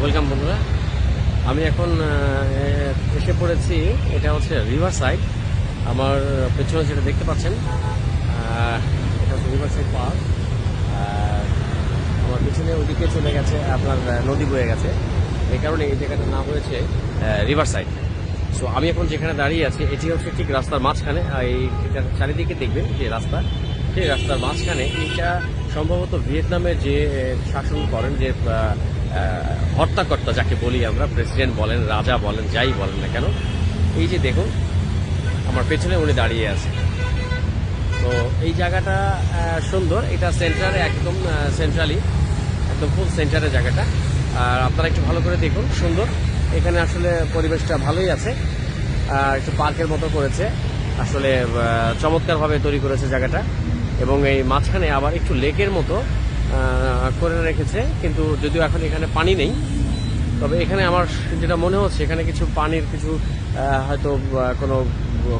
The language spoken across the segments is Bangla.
ওয়েলকাম বন্ধুরা। আমি এখন এসে পড়েছি, এটা হচ্ছে রিভার সাইড আমার পেছনে যেটা দেখতে পাচ্ছেন এটা হচ্ছে রিভার সাইড পার্ক আমার পেছনে ওদিকে চলে গেছে, আপনার নদী বয়ে গেছে। এই কারণে এই জায়গাটার নাম হয়েছে রিভার সাইড সো আমি এখন যেখানে দাঁড়িয়ে আছি, এটি হচ্ছে ঠিক রাস্তার মাঝখানে এই চারিদিকে দেখবেন, যে রাস্তা, সেই রাস্তার মাঝখানে এইটা সম্ভবত ভিয়েতনামের যে শাসন করেন, যে হর্তাকর্তা যাকে বলি আমরা প্রেসিডেন্ট বলেন, রাজা বলেন, যাই বলেন না কেন, এই যে দেখুন, আমার পেছনে উনি দাঁড়িয়ে আছে তো এই জায়গাটা সুন্দর, এটা সেন্টারে একদম সেন্ট্রালি একদম ফুল সেন্টারে জায়গাটা। আর আপনারা একটু ভালো করে দেখুন, সুন্দর। এখানে আসলে পরিবেশটা ভালোই আছে। আর একটু পার্কের মতো করেছে। আসলে চমৎকারভাবে তৈরি করেছে জায়গাটা। এবং এই মাঝখানে আবার একটু লেকের মতো করে রেখেছে, কিন্তু যদিও এখন এখানে পানি নেই, তবে এখানে আমার যেটা মনে হচ্ছে, এখানে কিছু পানির কিছু হয়তো কোনো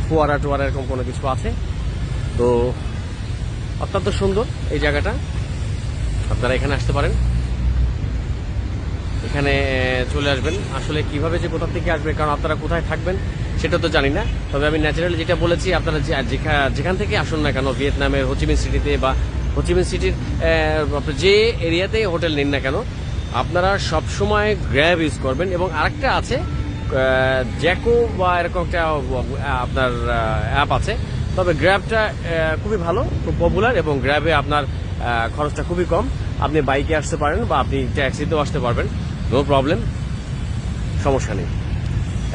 ফোয়ারা টোয়ারা এরকম কোনো কিছু আছে। তো অত্যন্ত সুন্দর এই জায়গাটা। আপনারা এখানে আসতে পারেন। এখানে চলে আসবেন। আসলে কীভাবে যে কোথা থেকে আসবে, কারণ আপনারা কোথায় থাকবেন, সেটা তো জানি না। তবে আমি ন্যাচারালি যেটা বলেছি, আপনারা যেখান থেকে আসুন না কেন, ভিয়েতনামের হোচিমিন সিটিতে বা হোচিমিন সিটির যে এরিয়াতে হোটেল নিন না কেন, আপনারা সব সময় গ্র্যাব ইউজ করবেন। এবং আরেকটা আছে জ্যাকো বা এরকম একটা আপনার অ্যাপ আছে। তবে গ্র্যাবটা খুবই ভালো, খুব পপুলার এবং গ্র্যাবে আপনার খরচটা খুবই কম। আপনি বাইকে আসতে পারেন বা আপনি ট্যাক্সিতেও আসতে পারবেন। নো প্রবলেম, সমস্যা নেই।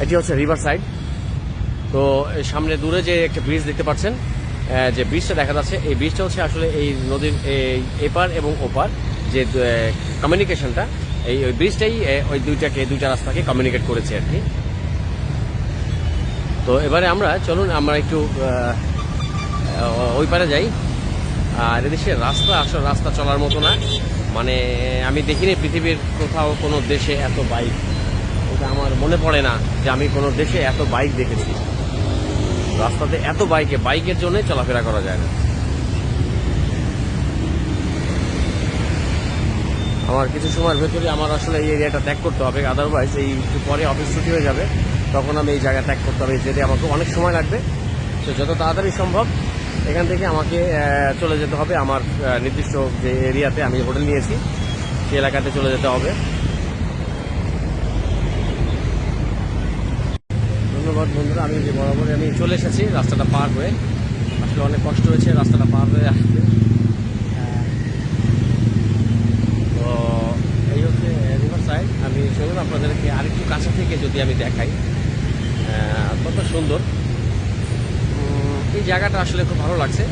এটি হচ্ছে রিভার সাইড তো সামনে দূরে যে একটা ব্রিজ দেখতে পাচ্ছেন যে ব্রিজটা দেখা যাচ্ছে, এই ব্রিজটা হচ্ছে আসলে এই নদীর এপার এবং ওপার যে কমিউনিকেশনটা এই ওই ব্রিজটাই ওই দুইটাকে, দুইটা রাস্তাকে কমিউনিকেট করেছে আর কি। তো এবারে আমরা, চলুন আমরা একটু ওই পারে যাই। আর এদেশে রাস্তা, আসলে রাস্তা চলার মতো না। মানে আমি দেখিনি পৃথিবীর কোথাও কোনো দেশে এত বাইক এটা আমার মনে পড়ে না যে আমি কোনো দেশে এত বাইক দেখেছি। রাস্তাতে এত বাইকে, বাইকের জন্যই চলাফেরা করা যায় না। আমার কিছু সময়ের ভেতরে আমার আসলে এই এরিয়াটা ত্যাগ করতে হবে। আদারওয়াইজ এই একটু পরে অফিস ছুটি হয়ে যাবে। তখন আমি এই জায়গা ত্যাগ করতে হবে। যেতে আমাকে অনেক সময় লাগবে। তো যত তাড়াতাড়ি সম্ভব এখান থেকে আমাকে চলে যেতে হবে। আমার নির্দিষ্ট যে এরিয়াতে আমি হোটেল নিয়েছি, সেই এলাকাতে চলে যেতে হবে। ধন্যবাদ বন্ধুরা, আমি যে বরাবর আমি চলে এসেছি রাস্তাটা পার হয়ে। আসলে অনেক কষ্ট হয়েছে রাস্তাটা পার হয়ে আসতে। তো এই হচ্ছে রিভার সাইড আমি চলুন আপনাদেরকে আরেকটু কাছে থেকে যদি আমি দেখাই। কত সুন্দর। এই জায়গাটা আসলে খুব ভালো লাগছে।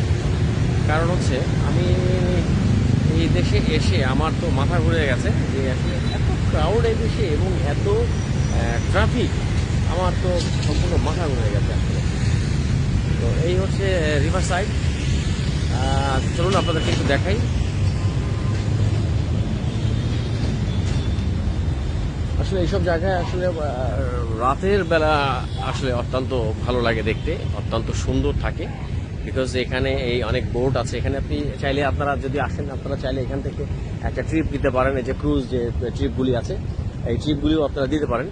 কারণ হচ্ছে, আমি এই দেশে এসে আমার তো মাথা ঘুরে গেছে যে আসলে এত ক্রাউড এই দেশে এবং এত ট্রাফিক আমার তো সম্পূর্ণ মাথা ঘুরে গেছে আসলে তো এই হচ্ছে রিভার সাইড চলুন আপনাদেরকে একটু দেখাই। আসলে এইসব জায়গায় আসলে রাতের বেলা আসলে অত্যন্ত ভালো লাগে দেখতে, অত্যন্ত সুন্দর থাকে। বিকজ এখানে এই অনেক বোট আছে। এখানে আপনি চাইলে আপনারা যদি আসেন, আপনারা চাইলে এখান থেকে একটা ট্রিপ দিতে পারেন। এই যে ক্রুজ যে ট্রিপগুলি আছে, এই ট্রিপগুলিও আপনারা দিতে পারেন।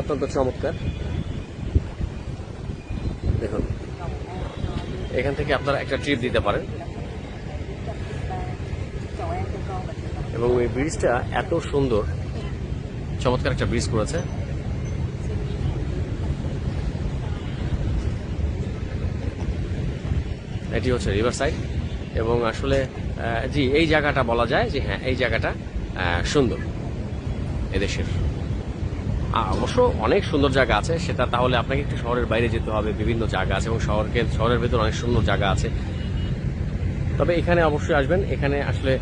অত্যন্ত চমৎকার। দেখুন, এখান থেকে আপনারা একটা ট্রিপ দিতে পারেন। এবং এই ব্রিজটা এত সুন্দর। চমৎকার একটা ব্রিজ করেছে। এটি হচ্ছে রিভার সাইড এবং আসলে জি, এই জায়গাটা বলা যায় যে হ্যাঁ এই জায়গাটা সুন্দর। এদেশের অবশ্য অনেক সুন্দর জায়গা আছে। সেটা তাহলে আপনাকে একটু শহরের বাইরে যেতে হবে বিভিন্ন জায়গা আছে এবং শহরকে শহরের ভেতর অনেক সুন্দর জায়গা আছে। তবে এখানে অবশ্যই আসবেন। এখানে আসলে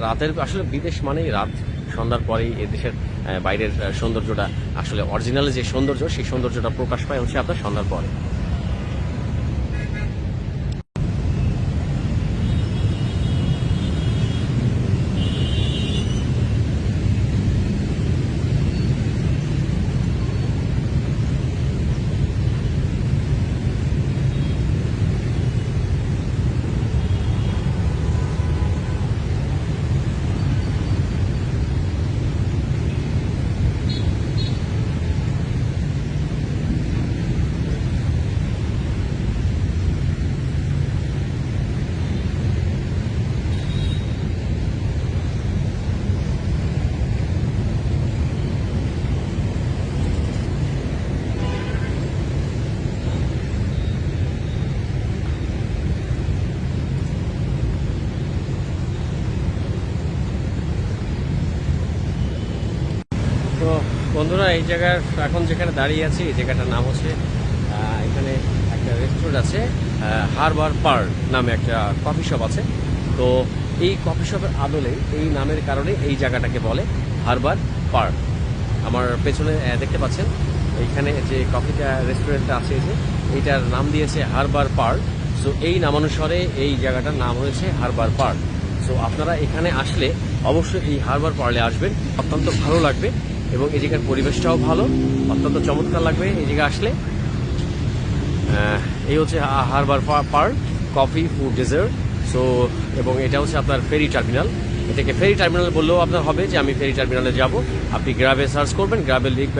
রাতের আসলে বিদেশ মানেই রাত। সন্ধ্যার পরেই এদেশের আহ, বাইরের সৌন্দর্যটা আসলে অরিজিনাল যে সৌন্দর্য সেই সৌন্দর্যটা প্রকাশ পায় হচ্ছে আপনার সন্ধ্যার পরে। বন্ধুরা, এই জায়গার এখন যেখানে দাঁড়িয়ে আছি, এই জায়গাটার নাম হচ্ছে এখানে একটা রেস্টুরেন্ট আছে হারবার পার নামে একটা কফি শপ আছে। তো এই কফি শপের আদলে, এই নামের কারণে এই জায়গাটাকে বলে হারবার পার আমার পেছনে দেখতে পাচ্ছেন, এইখানে যে কফিটা রেস্টুরেন্টটা আছে যে, এইটার নাম দিয়েছে হারবার পার্ক সো এই নামানুসারে এই জায়গাটার নাম হয়েছে হারবার পার্ক সো আপনারা এখানে আসলে অবশ্যই এই হারবার পার্লে আসবেন। অত্যন্ত ভালো লাগবে। এবং এই জায়গার পরিবেশটাও ভালো। অত্যন্ত চমৎকার লাগবে এই জায়গায় আসলে। এই হচ্ছে harbour park, coffee, food, dessert. So, এবং এটা হচ্ছে আপনার ফেরি টার্মিনাল। এটাকে ফেরি টার্মিনাল বললেও আপনার হবে যে আমি ফেরি টার্মিনালে যাব। আপনি গ্রাবে সার্চ করবেন গ্রাবের লিঙ্ক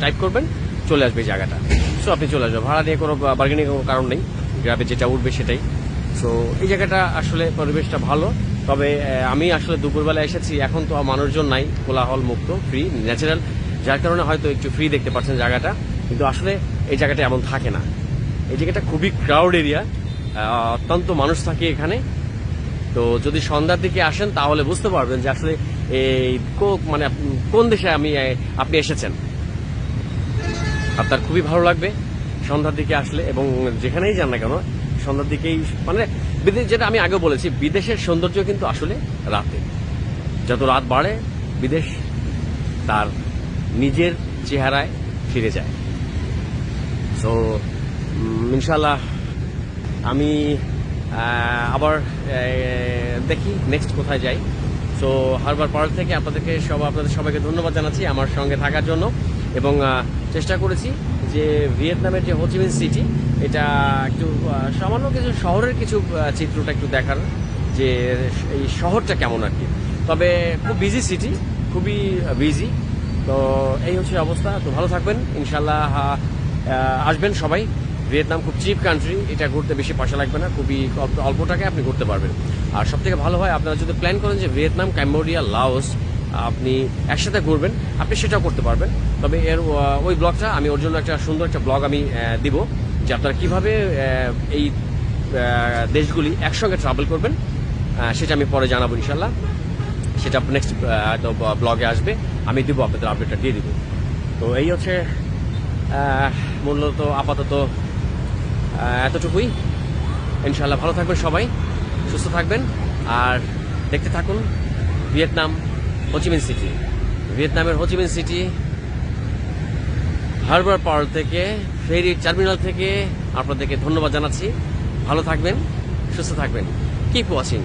টাইপ করবেন, চলে আসবে জায়গাটা। সো, আপনি চলে আসবেন। ভাড়া নিয়ে কোনো বার্গেনিং কোনো কারণ নেই। গ্রাবে যেটা উঠবে সেটাই। সো, এই জায়গাটা আসলে পরিবেশটা ভালো। তবে আমি আসলে দুপুরবেলা এসেছি, এখন তো মানুষজন নাই কোলাহল মুক্ত ফ্রি ন্যাচারাল যার কারণে হয়তো একটু ফ্রি দেখতে পাচ্ছেন জায়গাটা, কিন্তু আসলে এই জায়গাটা এমন থাকে না। এই জায়গাটা খুবই ক্রাউড এরিয়া অত্যন্ত মানুষ থাকে এখানে। তো যদি সন্ধ্যার দিকে আসেন, তাহলে বুঝতে পারবেন যে আসলে এই মানে কোন দেশে আমি আপনি এসেছেন। আপনার খুবই ভালো লাগবে সন্ধ্যার দিকে আসলে, এবং যেখানেই যান না কেন সন্ধ্যার দিকেই মানে বিদেশ যেটা আমি আগে বলেছি, বিদেশের সৌন্দর্য কিন্তু আসলে রাতে। যত রাত বাড়ে, বিদেশ তার নিজের চেহারায় ফিরে যায়। সো ইনশাল্লাহ আমি আবার দেখি নেক্সট কোথায় যাই। সো হারবার পার্ক থেকে আপনাদেরকে সব আপনাদের সবাইকে ধন্যবাদ জানাচ্ছি আমার সঙ্গে থাকার জন্য এবং চেষ্টা করেছি যে ভিয়েতনামের যে হোচিমিন সিটি, এটা একটু সামান্য কিছু শহরের কিছু চিত্রটা একটু দেখার যে এই শহরটা কেমন আর কি। তবে খুব বিজি সিটি খুবই বিজি তো এই হচ্ছে অবস্থা। তো ভালো থাকবেন। ইনশাল্লাহ আসবেন সবাই। ভিয়েতনাম খুব চিপ কান্ট্রি এটা ঘুরতে বেশি পয়সা লাগবে না। খুবই অল্প টাকায় আপনি ঘুরতে পারবেন। আর সব থেকে ভালো হয়, আপনারা যদি প্ল্যান করেন যে ভিয়েতনাম ক্যাম্বোডিয়া লাওস আপনি একসাথে ঘুরবেন, আপনি সেটাও করতে পারবেন। তবে এর ওই ব্লগটা আমি ওর জন্য একটা সুন্দর একটা ব্লগ আমি দিব, যে আপনারা কীভাবে এই দেশগুলি একসঙ্গে ট্রাভেল করবেন সেটা আমি পরে জানাব ইনশাল্লাহ সেটা নেক্সট ব্লগে আসবে, আমি দিব, আপনাদের আপডেটটা দিয়ে দিব। তো এই হচ্ছে মূলত আপাতত এতটুকুই। ইনশাল্লাহ ভালো থাকবেন সবাই, সুস্থ থাকবেন, আর দেখতে থাকুন, Vietnam. Ho Chi Minh city, ভিয়েতনামের Ho Chi Minh city, harbour power থেকে ফেরি টার্মিনাল থেকে আপনাদেরকে ধন্যবাদ জানাচ্ছি। ভালো থাকবেন, সুস্থ থাকবেন। Keep watching